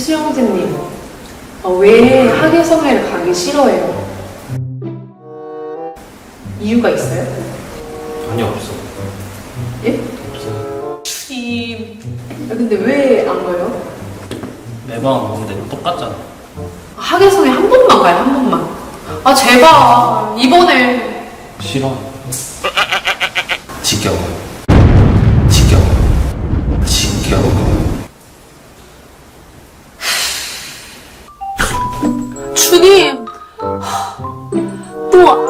수영재님, 어, 왜 학예성애를 가기 싫어해요? 이유가 있어요? 전혀 없어. 예? 없어. 이 아, 근데 왜 안 가요? 매번 오는데 똑같잖아. 학예성애 한 번만 가요, 한 번만. 아, 제발. 이번에. 싫어. 지겨워. 지겨워. 지겨워.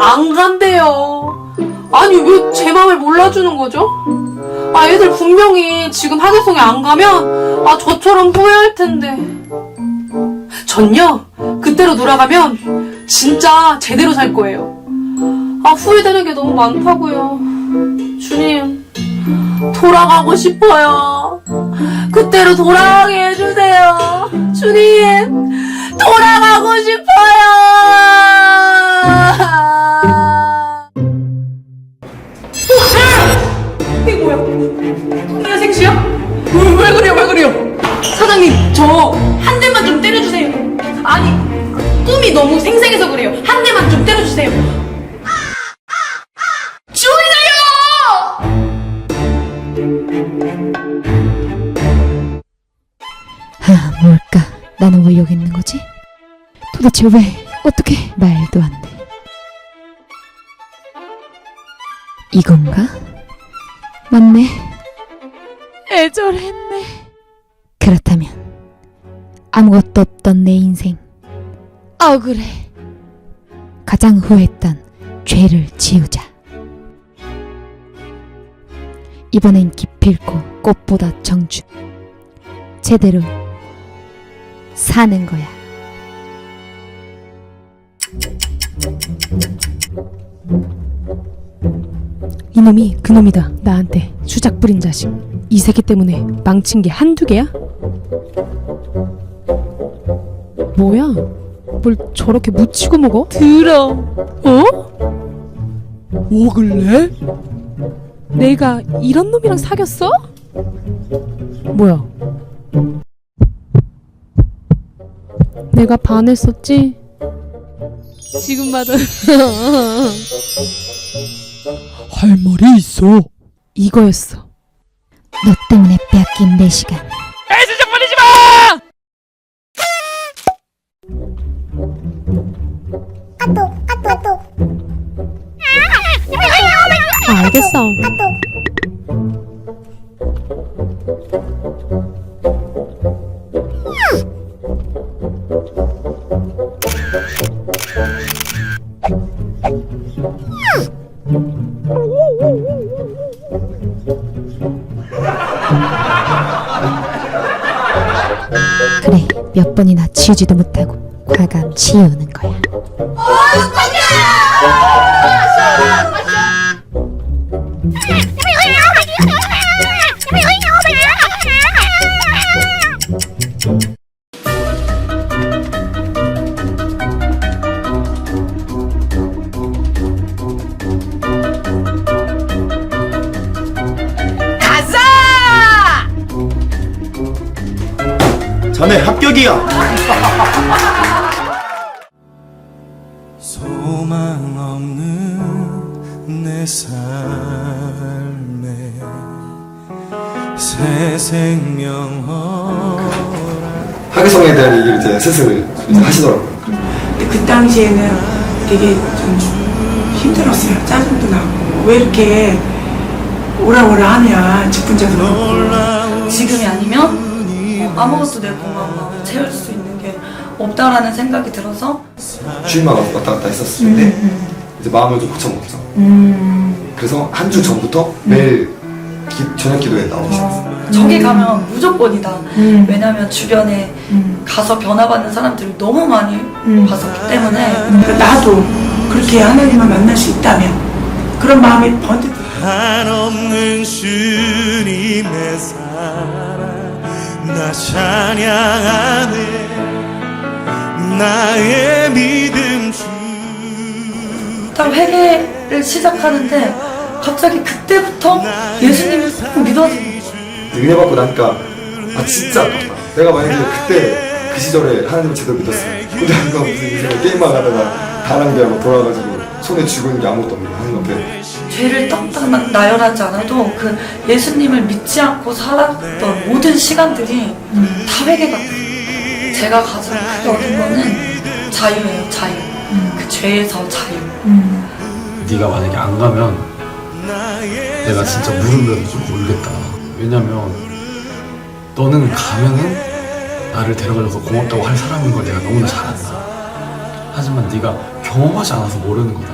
안 간대요. 아니, 왜 제 마음을 몰라주는 거죠? 아, 애들 분명히 지금 학예성에 안 가면, 아, 저처럼 후회할 텐데. 전요, 그때로 돌아가면, 진짜 제대로 살 거예요. 아, 후회되는 게 너무 많다고요. 주님, 돌아가고 싶어요. 그때로 돌아가게 해주세요. 주님, 돌아가고 싶어요. 꿈이 너무 생생해서 그래요. 한 대만 좀 때려주세요. 아, 뭘까? 나는 왜 여기 있는 거지? 도대체 왜? 어떻게? 말도 안 돼. 이건가? 맞네. 애절했네. 그렇다면 아무것도 없던 내 인생 억울해. 가장 후회했던 죄를 지우자. 이번엔 기필코 꽃보다 정주. 제대로 사는 거야. 이놈이 그놈이다. 나한테 수작 부린 자식. 이 새끼 때문에 망친 게 한두 개야? 뭐야? 뭘 저렇게 묻히고 먹어? 들어. 어? 먹을래? 내가 이런 놈이랑 사귀었어? 뭐야? 내가 반했었지? 지금 봐도 할 말이 있어. 이거였어. 너 때문에 빼앗긴 내 시간. 아, 알겠어. 그래, 몇 번이나 지우지도 못하고 과감 지우는 거야. 자네 합격이야. 내 삶에 새 생명 허락 학예성에 대한 얘기를 이제 스승을 이제 하시더라고요. 근데 그 당시에는 되게 좀 힘들었어요. 짜증도 나고 왜 이렇게 오라오라 하냐 적도 많고 지금이 아니면 어, 아무것도 내 공간과 채울 수 있는 게 없다라는 생각이 들어서 주일만 왔다 갔다 했었을 때 이제 마음을 좀 고쳐먹었죠. 그래서 한 주 전부터 매일 기- 저녁 기도에 나오셨어요. 저기 가면 무조건이다. 왜냐면 주변에 가서 변화받는 사람들을 너무 많이 봤었기 때문에. 그러니까 나도 그렇게 하나님을 만날 수 있다면 그런 마음이 번뜩 한없는 주님의 사랑 나 찬양하네. 나의 믿음 주 딱 회개를 시작하는데 갑자기 그때부터 예수님이 꼭 믿어지는 은혜 받고 나니까 아 진짜 아깝다. 내가 만약에 그때 그 시절에 하나님을 제대로 믿었어요. 근데 이거 무슨 인생에 게임만 하다가 다랑대하고 돌아가지고 손에 쥐고 있는 게 아무것도 없는 하나님 앞에 죄를 딱딱 나- 나열하지 않아도 그 예수님을 믿지 않고 살았던 모든 시간들이 다 회개 같아요. 제가 가장 크게 얻은 거는 자유예요, 자유. 그 죄에서 자유. 네가 만약에 안 가면 내가 진짜 무릎을 울겠다. 왜냐면 너는 가면은 나를 데려가줘서 고맙다고 할 사람인 걸 내가 너무나 잘 안다. 하지만 네가 경험하지 않아서 모르는 거다.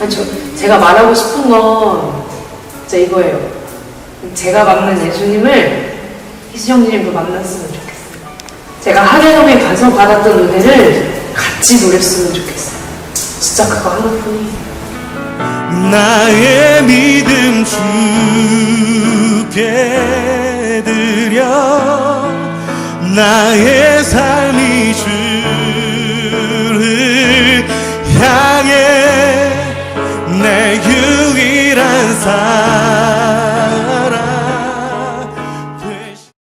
아니, 저, 제가 말하고 싶은 건 진짜 이거예요. 제가 만난 예수님을 희수형님도 만났으면 좋겠어요. 제가 하늘섬에 가서 받았던 은혜를 같이 누렸으면 좋겠어요. 진짜 그거 하나뿐이에요. 나의 믿음 주께 드려 나의 삶이 주